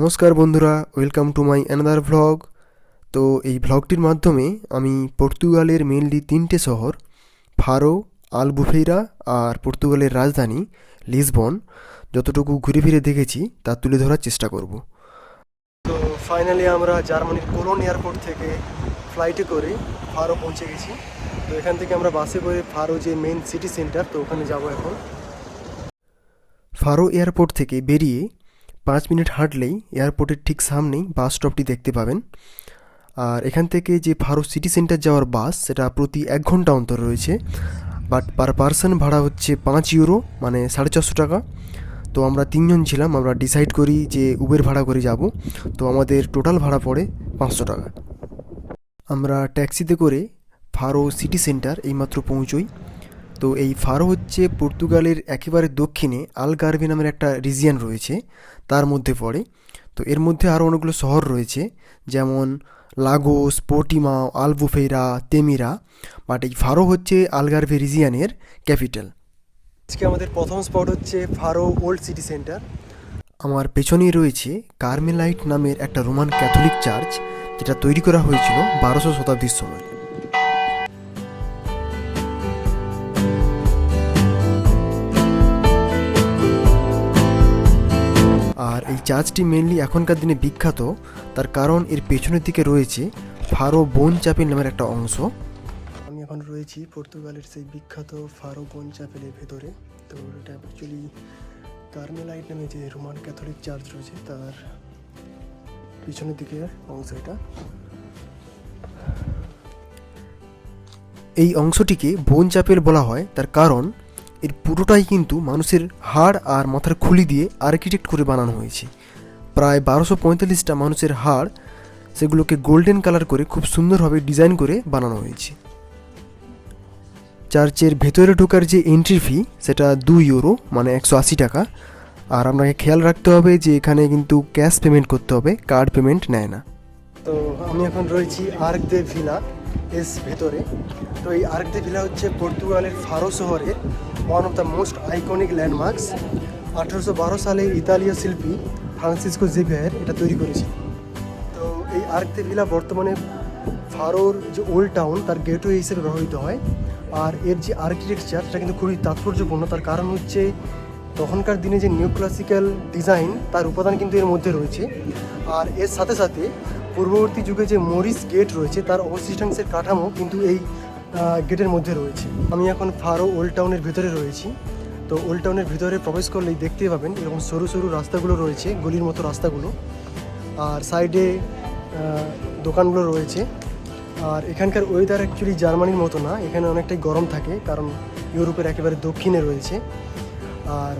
নমস্কার বন্ধুরা, welcome to my another vlog. তো এই ভ্লগটির মাধ্যমে আমি পর্তুগালের মেনলি তিনটে শহর, ফারো, আলবুফেইরা আর পর্তুগালের রাজধানী লিসবন, যতটুকু ঘুরে ফিরে দেখেছি তা তুলে ধরার চেষ্টা করব। তো ফাইনালি আমরা জার্মানির কোলন এয়ারপোর্ট থেকে ফ্লাইটে করে ফারো পৌঁছে গেছি। তো এখান থেকে আমরা বাসে করে ফারো যে মেন সিটি সেন্টার, তো ওখানে যাব এখন। ফারো এয়ারপোর্ট থেকে বেরিয়ে পাঁচ মিনিট হাঁটলেই এয়ারপোর্টের ঠিক সামনেই বাস স্টপটি দেখতে পাবেন। আর এখান থেকে যে ফারো সিটি সেন্টার যাওয়ার বাস, সেটা প্রতি এক ঘণ্টা অন্তর রয়েছে। বাট পার পার্সন ভাড়া হচ্ছে পাঁচ ইউরো মানে সাড়ে চারশো টাকা। তো আমরা তিনজন ছিলাম, আমরা ডিসাইড করি যে উবের ভাড়া করে যাব। তো আমাদের টোটাল ভাড়া পড়ে পাঁচশো টাকা। আমরা ট্যাক্সিতে করে ফারো সিটি সেন্টার এইমাত্র পৌঁছোই। তো এই ফারো হচ্ছে পর্তুগালের একেবারে দক্ষিণে আলগার্ভি নামের একটা রিজিয়ান রয়েছে, তার মধ্যে পড়ে। তো এর মধ্যে আরও অনেকগুলো শহর রয়েছে, যেমন লাগোস, পোর্টিমাও, আলবুফেইরা, তেমিরা। বাট এই ফারো হচ্ছে আলগার্ভি রিজিয়ানের ক্যাপিটাল আজকে আমাদের প্রথম স্পট হচ্ছে ফারো ওল্ড সিটি সেন্টার। আমার পেছনেই রয়েছে কার্মেলাইট নামের একটা রোমান ক্যাথলিক চার্চ, যেটা তৈরি করা হয়েছিল বারোশো শতাব্দীর সময়। চার্চটি মেনলি এখনকার দিনে বিখ্যাত তার কারণ এর পেছনের দিকে রয়েছে ফারো বোন চাপেল নামের একটা অংশ। আমি এখন রয়েছি পর্তুগালের সেই বিখ্যাত ফারো বোন চাপেলের ভেতরে। তো এটা অ্যাকচুয়ালি কার্মেলাইট নামে যে রোমান ক্যাথলিক চার্চ রয়েছে তার পিছনের দিকে অংশ এটা। এই অংশটিকে বোন চাপেল বলা হয় তার কারণ এর পুরোটাই কিন্তু মানুষের হাড় আর মাথার খুলি দিয়ে আর্কিটেক্ট করে বানানো হয়েছে। প্রায় বারোশো পঁয়তাল্লিশটা মানুষের হাড় সেগুলোকে গোল্ডেন কালার করে খুব সুন্দরভাবে ডিজাইন করে বানানো হয়েছে। চার্চের ভেতরে ঢোকার যে এন্ট্রি ফি সেটা দু ইউরো মানে একশো আশি টাকা। আর আপনাকে খেয়াল রাখতে হবে যে এখানে কিন্তু ক্যাশ পেমেন্ট করতে হবে কার্ড পেমেন্ট নেয় না। তো আমি এখন রয়েছি আর্ক দে ভিলা এস ভেতরে। তো এই আর্ক দে ভিলা হচ্ছে পর্তুগালের ফারো শহরের one of the most iconic landmarks আঠারোশো বারো সালে ইতালীয় শিল্পী ফ্রান্সিসকো জেভিয়ার এটা তৈরি করেছিল তো এই আর্কতে ভিলা বর্তমানে ফারোর যে ওল্ড টাউন, তার গেটওয়ে হিসেবে ব্যবহৃত হয়। আর এর যে আর্কিটেকচার, সেটা কিন্তু খুবই তাৎপর্যপূর্ণ। তার কারণ হচ্ছে, তখনকার দিনে যে নিউ ক্লাসিক্যাল ডিজাইন তার উপাদান কিন্তু এর মধ্যে রয়েছে। আর এর সাথে সাথে, পূর্ববর্তী যুগে যে মরিস গেট রয়েছে, তার অবশিষ্টাংশের কাঠামো কিন্তু এই গেটের মধ্যে রয়েছে। আমি এখন ফারো ওল্ড টাউনের ভিতরে রয়েছি। তো ওল্ড টাউনের ভিতরে প্রবেশ করলেই দেখতে পাবেন এরকম সরু সরু রাস্তাগুলো রয়েছে, গলির মতো রাস্তাগুলো। আর সাইডে দোকানগুলো রয়েছে। আর এখানকার ওয়েদার অ্যাকচুয়ালি জার্মানির মতো না, এখানে অনেকটাই গরম থাকে কারণ ইউরোপের একেবারে দক্ষিণে রয়েছে। আর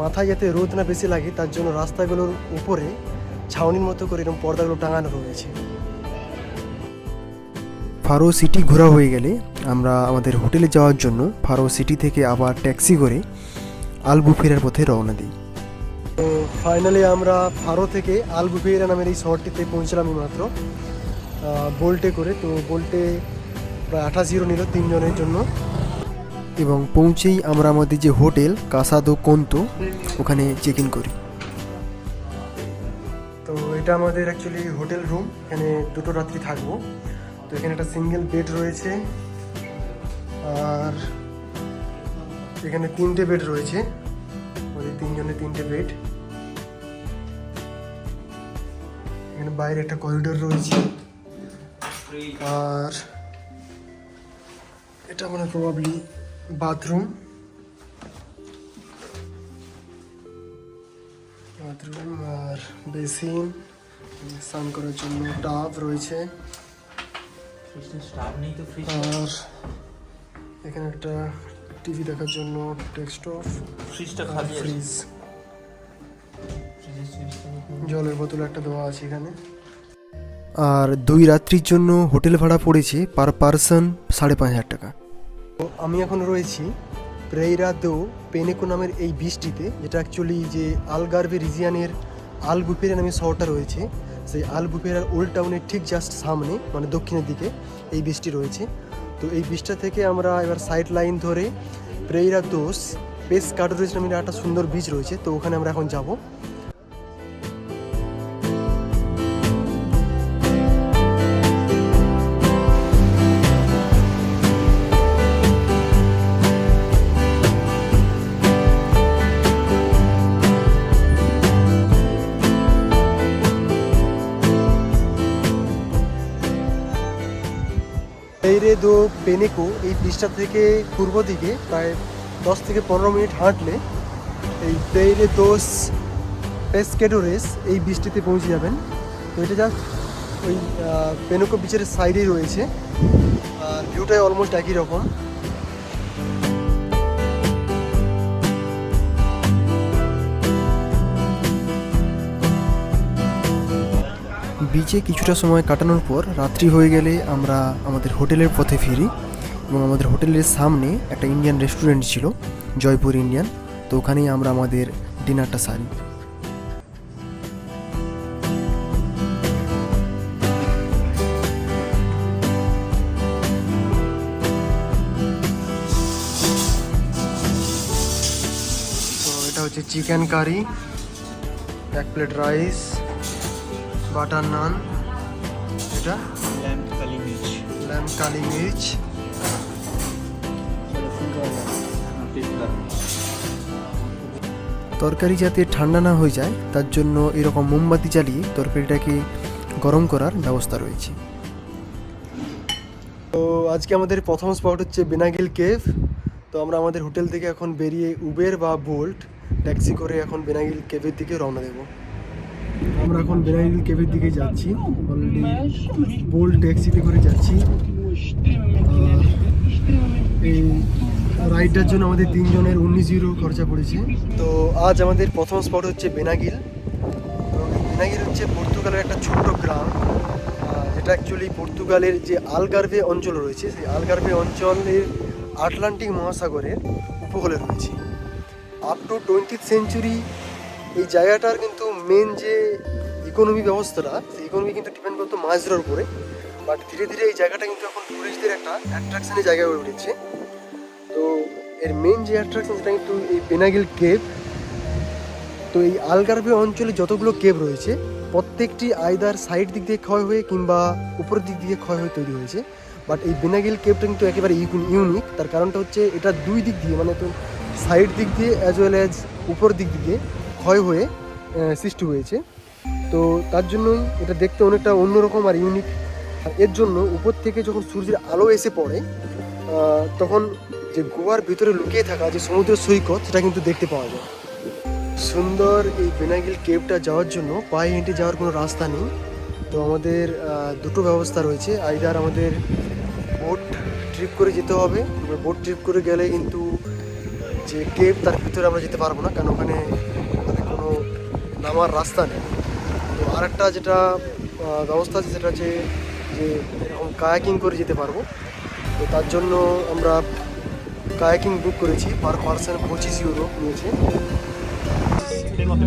মাথায় যাতে রোদ না বেশি লাগে, তার জন্য রাস্তাগুলোর উপরে ছাউনির মতো করে এরকম পর্দাগুলো টাঙানো রয়েছে। ফারো সিটি ঘোরা হয়ে গেলে আমরা আমাদের হোটেলে যাওয়ার জন্য ফারো সিটি থেকে আবার ট্যাক্সি করে আলবুফেরার পথে রওনা দিই। তো ফাইনালি আমরা ফারো থেকে আলবুফেরা নামের এই শহরটিতে পৌঁছলাম মাত্র বোল্টে করে। তো বোল্টে প্রায় আঠাশ ইউরো নিল তিনজনের জন্য। এবং পৌঁছেই আমরা আমাদের যে হোটেল কাসাদো কন্ত ওখানে চেক ইন করি। তো এটা আমাদের অ্যাকচুয়ালি হোটেল রুম এখানে দুটো রাত্রি থাকব। তো এখানে একটা সিঙ্গেল বেড রয়েছে। আর এখানে তিনটে বেড রয়েছে। ওদের তিনজনের তিনটে বেড। এখানে বাইরে একটা করিডোর রয়েছে। আর এটা মানে প্রবাবলি বাথরুম। বাথরুম আর বেসিন। স্নান করার জন্য টাব রয়েছে। আর এখানে একটা টিভি দেখার জন্য ডেস্কটপ ফ্রিজটা খালি ফ্রিজ জলের বোতল একটা দেওয়া আছে এখানে। আর দুই রাত্রির জন্য হোটেল ভাড়া পড়েছে পার পারসন সাড়ে পাঁচ হাজার টাকা। তো আমি এখন রয়েছি প্রেইরা দো পেনেকো নামের এই বীজটিতে যেটা অ্যাকচুয়ালি যে আলগার্ভে রিজিয়ানের আলগুপের নামে শহরটা রয়েছে। সেই আলবুপেরার ওল্ড টাউনের ঠিক জাস্ট সামনে মানে দক্ষিণের দিকে, এই বীজটি রয়েছে। তো এই বীজটা থেকে আমরা এবার সাইড লাইন ধরে প্রেইরা দোষ পেস কাটোরিজ নামের একটা সুন্দর বীজ রয়েছে। তো ওখানে আমরা এখন যাব। পেনেকো এই ব্রিজটা থেকে পূর্ব দিকে প্রায় দশ থেকে পনেরো মিনিট হাঁটলে এই পেইরে দোস পেসকেডোরেস এই বৃষ্টিতে পৌঁছে যাবেন। তো এটা জাস্ট ওই পেনোকো বিচের সাইডেই রয়েছে। ভিউটাই অলমোস্ট একই রকম। বিচে কিছুটা সময় কাটানোর পর রাত্রি হয়ে গেলে আমরা আমাদের হোটেলের পথে ফিরি এবং আমাদের হোটেলের সামনে একটা ইন্ডিয়ান রেস্টুরেন্ট ছিল জয়পুর ইন্ডিয়ান তো ওখানেই আমরা আমাদের ডিনারটা সারি। তো এটা হচ্ছে চিকেন কারি, এক প্লেট রাইস বাটার নান এটা? ল্যাম্প কালি মির্চ। ল্যাম কালি মির্চ। তরকারি যাতে ঠান্ডা না হয়ে যায় তার জন্য এরকম মোমবাতি জ্বালিয়ে তরকারিটাকে গরম করার ব্যবস্থা রয়েছে। তো আজকে আমাদের প্রথম স্পট হচ্ছে বেনাগিল কেভ। তো আমরা আমাদের হোটেল থেকে এখন বেরিয়ে উবের বা বোল্ট ট্যাক্সি করে এখন বেনাগিল কেভের দিকে রওনা দেব। আমরা এখন বেনাগিল কেভের দিকে যাচ্ছি। অলরেডি বোল্ট ট্যাক্সিতে করে যাচ্ছি। এই রাইডটার জন্য আমাদের তিনজনের উনিশ ইউরো খরচা পড়েছে। তো আজ আমাদের প্রথম স্পট হচ্ছে বেনাগিল। বেনাগিল হচ্ছে পর্তুগালের একটা ছোট্ট গ্রাম। যেটা অ্যাকচুয়ালি পর্তুগালের যে আলগার্ভে অঞ্চল রয়েছে, সেই আলগার্ভে অঞ্চলের আটলান্টিক মহাসাগরের উপকূলে রয়েছে। আপ টু টোয়েন্টি সেঞ্চুরি এই জায়গাটার কিন্তু মেন যে ইকোনমি ব্যবস্থাটা, সেই ইকোনমি কিন্তু ডিপেন্ড করতো মাছ ধরার উপরে। বাট ধীরে ধীরে এই জায়গাটা কিন্তু এখন টুরিস্টদের একটা অ্যাট্রাকশনের জায়গা হয়ে উঠেছে। তো এর মেন যে অ্যাট্রাকশন সেটা কিন্তু এই বেনাগিল কেভ তো এই আলগার্ভে অঞ্চলে যতগুলো কেভ রয়েছে, প্রত্যেকটি আয়দার সাইড দিক দিয়ে ক্ষয় হয়ে কিংবা উপরের দিক দিয়ে ক্ষয় হয়ে তৈরি হয়েছে। বাট এই বেনাগিল কেভটা কিন্তু একেবারে ইউনিক তার কারণটা হচ্ছে এটা দুই দিক দিয়ে মানে তো সাইড দিক দিয়ে অ্যাজ ওয়েল অ্যাজ উপর দিক দিয়ে ক্ষয় হয়ে সৃষ্টি হয়েছে। তো তার জন্যই এটা দেখতে অনেকটা অন্যরকম আর ইউনিক আর এর জন্য উপর থেকে যখন সূর্যের আলো এসে পড়ে তখন যে গোয়ার ভিতরে লুকিয়ে থাকা যে সমুদ্র সৈকত, সেটা কিন্তু দেখতে পাওয়া যায়। সুন্দর এই বেনাগিল কেভটা যাওয়ার জন্য পায়ে হেঁটে যাওয়ার কোনো রাস্তা নেই। তো আমাদের দুটো ব্যবস্থা রয়েছে। আইদার আমাদের বোট ট্রিপ করে যেতে হবে বোট ট্রিপ করে গেলে কিন্তু যে কেভ তার ভিতরে আমরা যেতে পারব না, কারণ ওখানে নামার রাস্তা নেই। তো আরেকটা যেটা ব্যবস্থা আছে সেটা হচ্ছে যে এরকম কায়াকিং করে যেতে পারব। তো তার জন্য আমরা কায়াকিং বুক করেছি পার পার্সন পঁচিশ ইউরো নিয়েছে। Thank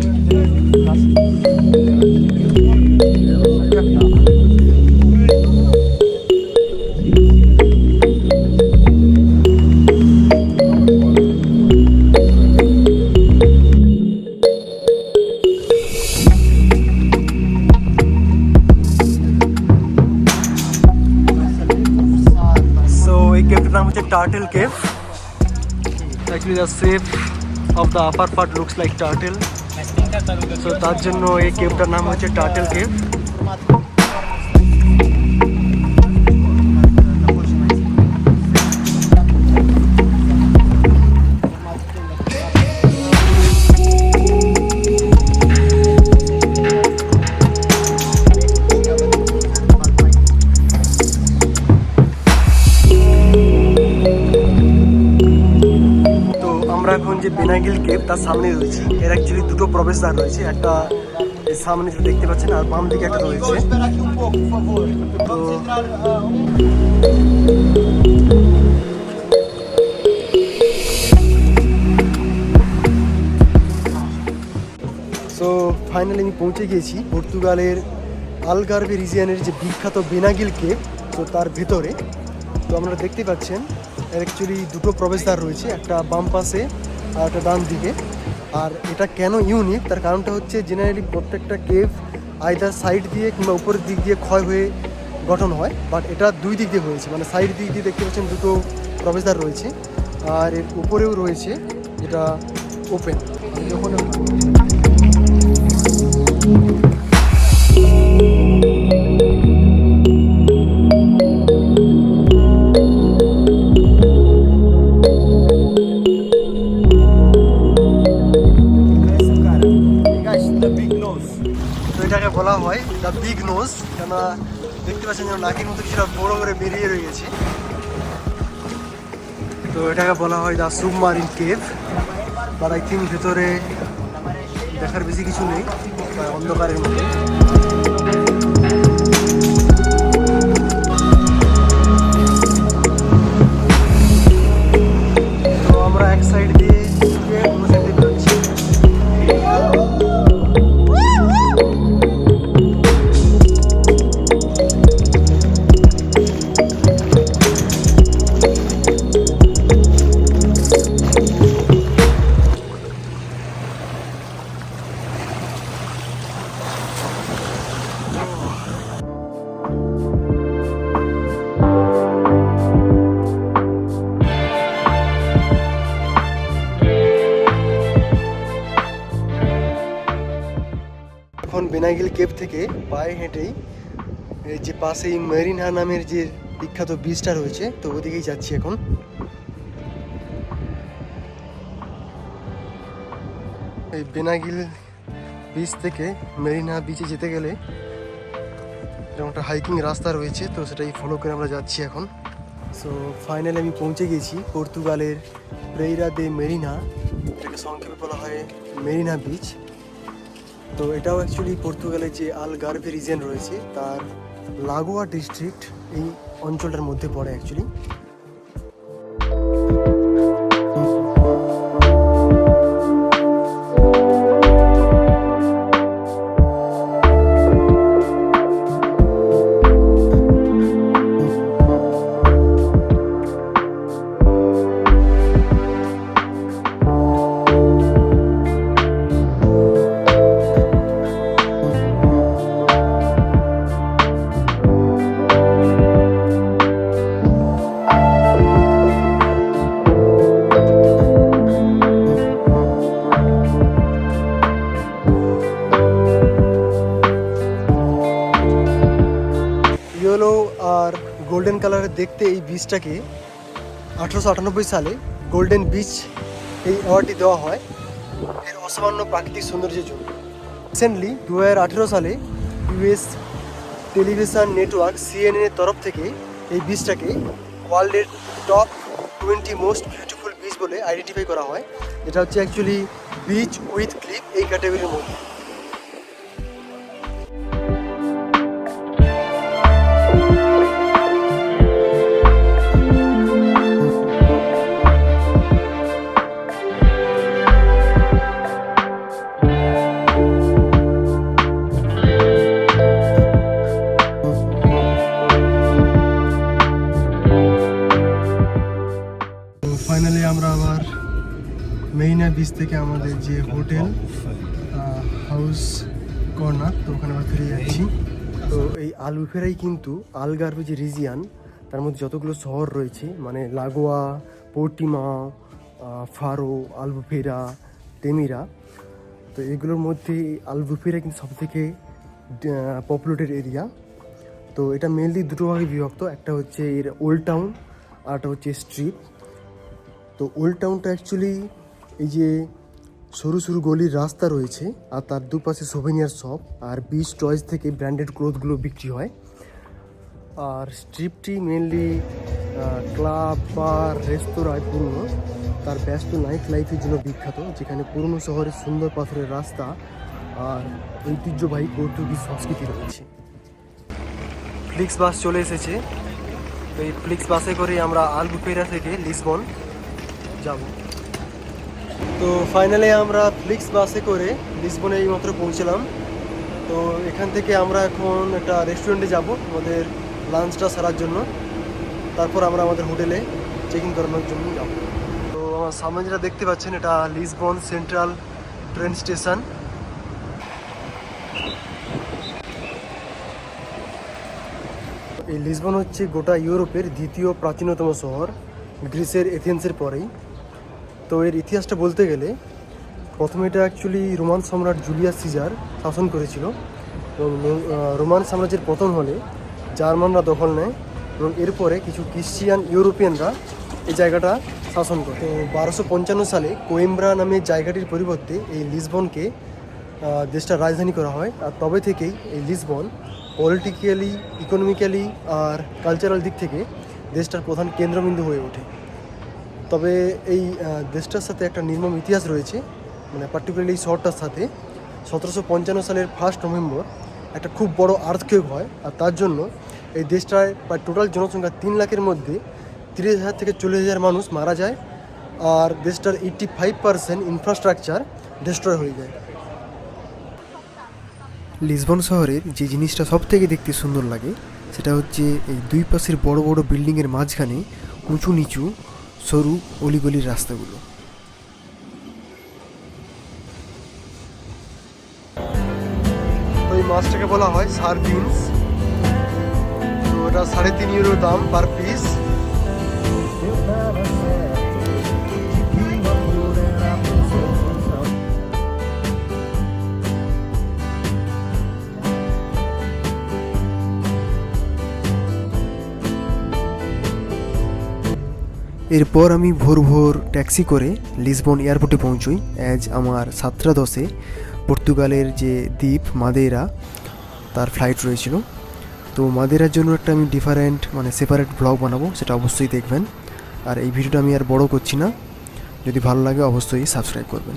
এই কেভটার নাম হচ্ছে turtle cave actually the shape of the upper part looks like turtle so তার জন্য এই কেভটার নাম হচ্ছে টার্টেল কেভ আমরা এখন যে বেনাগিল কেভ তার সামনে রয়েছি। এর অ্যাকচুয়ালি দুটো প্রবেশদ্বার রয়েছে। একটা সামনে যেটা দেখতে পাচ্ছেন, আর বাম দিকে একটা রয়েছে। তো ফাইনালি আমি পৌঁছে গিয়েছি পর্তুগালের আলগার্ভে রিজিয়ানের যে বিখ্যাত বেনাগিল কেপ তো তার ভেতরে। তো আপনারা দেখতে পাচ্ছেন অ্যাকচুয়ালি দুটো প্রবেশদ্বার রয়েছে, একটা বাম পাশে আর একটা ডান দিকে। আর এটা কেন ইউনিক তার কারণটা হচ্ছে জেনারেলি প্রত্যেকটা কেভ আইদার সাইড দিয়ে কিংবা উপরের দিক দিয়ে ক্ষয় হয়ে গঠন হয় বাট এটা দুই দিক দিয়ে হয়েছে। মানে সাইড দিক দিয়ে দেখতে পাচ্ছেন দুটো প্রবেশদ্বার রয়েছে, আর এর উপরেও রয়েছে যেটা ওপেন যখন বলা হয় দ্য বিগ নোজ কেননা দেখতে পাচ্ছেন যেন নাকের মতো কিছুটা বড় করে বেরিয়ে রয়েছে। তো এটাকে বলা হয় the submarine cave but I think ভেতরে দেখার বেশি কিছু নেই অন্ধকারের মধ্যে। তো আমরা এক সাইড থেকে পায়ে হেঁটেই, এই যে পাশেই মেরিনহা নামের যে বিখ্যাত বীজটা রয়েছে, তো ওদিকেই যাচ্ছি এখন। এই বেনাগিল বিচ থেকে মেরিনা বিচে যেতে গেলে এরকম একটা হাইকিং রাস্তা রয়েছে, তো সেটাই ফলো করে আমরা যাচ্ছি এখন। সো ফাইনালি আমি পৌঁছে গেছি পর্তুগালের প্রেইরা দে মেরিনা এটাকে সংক্ষেপে বলা হয় মেরিনা বিচ তো এটাও অ্যাকচুয়ালি পর্তুগালের যে আলগার্ভে রিজেন রয়েছে, তার লাগোয়া ডিস্ট্রিক্ট এই অঞ্চলটার মধ্যে পড়ে অ্যাকচুয়ালি গোল্ডেন দেখতে এই বীজটাকে আঠারোশো আটানব্বই সালে গোল্ডেন বীচ এই অ্যাওয়ার্ডটি দেওয়া হয়। এর অসামান্য প্রাকৃতিক সৌন্দর্যের জন্য। রিসেন্টলি দু হাজার আঠেরো সালে ইউএস টেলিভিশন নেটওয়ার্ক সিএনএন এর তরফ থেকে এই বীজটাকে ওয়ার্ল্ডের top twenty most beautiful beach বলে আইডেন্টিফাই করা হয়। যেটা হচ্ছে অ্যাকচুয়ালি বিচ উইথ ক্লিপ এই ক্যাটাগরির মধ্যে। থেকে আমাদের যে হোটেল হাউস কর্নার, তো ওখানে আবার ফিরে যাচ্ছি। তো এই আলুফেরাই কিন্তু আলগার্ভে যে রিজিয়ান, তার মধ্যে যতগুলো শহর রয়েছে মানে লাগোয়া, পোর্টিমা ফারো, আলবুফেরা, তেমিরা, তো এগুলোর মধ্যে আলবুফেরা কিন্তু সবথেকে পপুলেটেড এরিয়া তো এটা মেনলি দুটো ভাগে বিভক্ত, একটা হচ্ছে এর ওল্ড টাউন আর একটা হচ্ছে স্ট্রিট তো ওল্ড টাউনটা অ্যাকচুয়ালি এই যে সরু সরু গলির রাস্তা রয়েছে আর তার দুপাশে সোভেনিয়ার শপ আর বিচ টয়েস থেকে ব্র্যান্ডেড ক্লোথগুলো বিক্রি হয়। আর স্ট্রিপটি মেনলি ক্লাব বার রেস্তোরাঁয় পুরনো। তার ব্যস্ত নাইট লাইফের জন্য বিখ্যাত, যেখানে পুরনো শহরের সুন্দর পাথরের রাস্তা আর ঐতিহ্যবাহী পর্তুগিজ সংস্কৃতি রয়েছে। ফ্লিক্স বাস চলে এসেছে। তো এই ফ্লিক্স বাসে করে আমরা আলবুপেরা থেকে লিসবন যাব। তো ফাইনালি আমরা ফ্লিক্স বাসে করে লিসবনে এই মাত্র পৌঁছলাম। তো এখান থেকে আমরা এখন একটা রেস্টুরেন্টে যাব, আমাদের লাঞ্চটা সারার জন্য। তারপর আমরা আমাদের হোটেলে চেক ইন করানোর জন্য যাব। তো আমার সামনে যেটা দেখতে পাচ্ছেন, এটা লিসবন সেন্ট্রাল ট্রেন স্টেশন এই লিসবন হচ্ছে গোটা ইউরোপের দ্বিতীয় প্রাচীনতম শহর, গ্রিসের এথেন্সের পরেই। তো এর ইতিহাসটা বলতে গেলে প্রথমে এটা অ্যাকচুয়ালি রোমান সম্রাট জুলিয়াস সিজার শাসন করেছিল এবং রোমান সাম্রাজ্যের পতন হলে জার্মানরা দখল নেয় এবং এরপরে কিছু ক্রিশ্চিয়ান ইউরোপিয়ানরা এই জায়গাটা শাসন করে। তো বারোশো পঞ্চান্ন সালে কোয়েম্ব্রা নামে জায়গাটির পরিবর্তে এই লিসবনকে দেশটার রাজধানী করা হয়। আর তবে থেকেই এই লিসবন পলিটিক্যালি, ইকোনমিক্যালি আর কালচারাল দিক থেকে দেশটার প্রধান কেন্দ্রবিন্দু হয়ে ওঠে। তবে এই দেশটার সাথে একটা নির্মম ইতিহাস রয়েছে মানে পার্টিকুলারলি এই শহরটার সাথে। সতেরোশো পঞ্চান্ন সালের ফার্স্ট নভেম্বর একটা খুব বড় আর্থকেক হয়, আর তার জন্য এই দেশটায় প্রায় টোটাল জনসংখ্যা তিন লাখের মধ্যে তিরিশ হাজার থেকে চল্লিশ হাজার মানুষ মারা যায়, আর দেশটার eighty five percent infrastructure destroy হয়ে যায়। লিসবন শহরের যে জিনিসটা সব থেকে দেখতে সুন্দর লাগে, সেটা হচ্ছে এই দুই পাশের বড় বড় বিল্ডিংয়ের মাঝখানে উঁচু নিচু সরু অলিগলির রাস্তাগুলো। ওই মাছটাকে বলা হয় সার বিনস তো ওটা সাড়ে তিন ইউরো দাম পার পিস। এরপর আমি ভোর ভোর ট্যাক্সি করে লিসবন এয়ারপোর্টে পৌঁছই অ্যাজ আমার সাতটা দশে পর্তুগালের যে দ্বীপ মাদেরা, তার ফ্লাইট রয়েছিল। তো মাদেরার জন্য একটা আমি ডিফারেন্ট মানে সেপারেট ব্লগ বানাবো, সেটা অবশ্যই দেখবেন। আর এই ভিডিওটা আমি আর বড় করছি না। যদি ভালো লাগে অবশ্যই সাবস্ক্রাইব করবেন।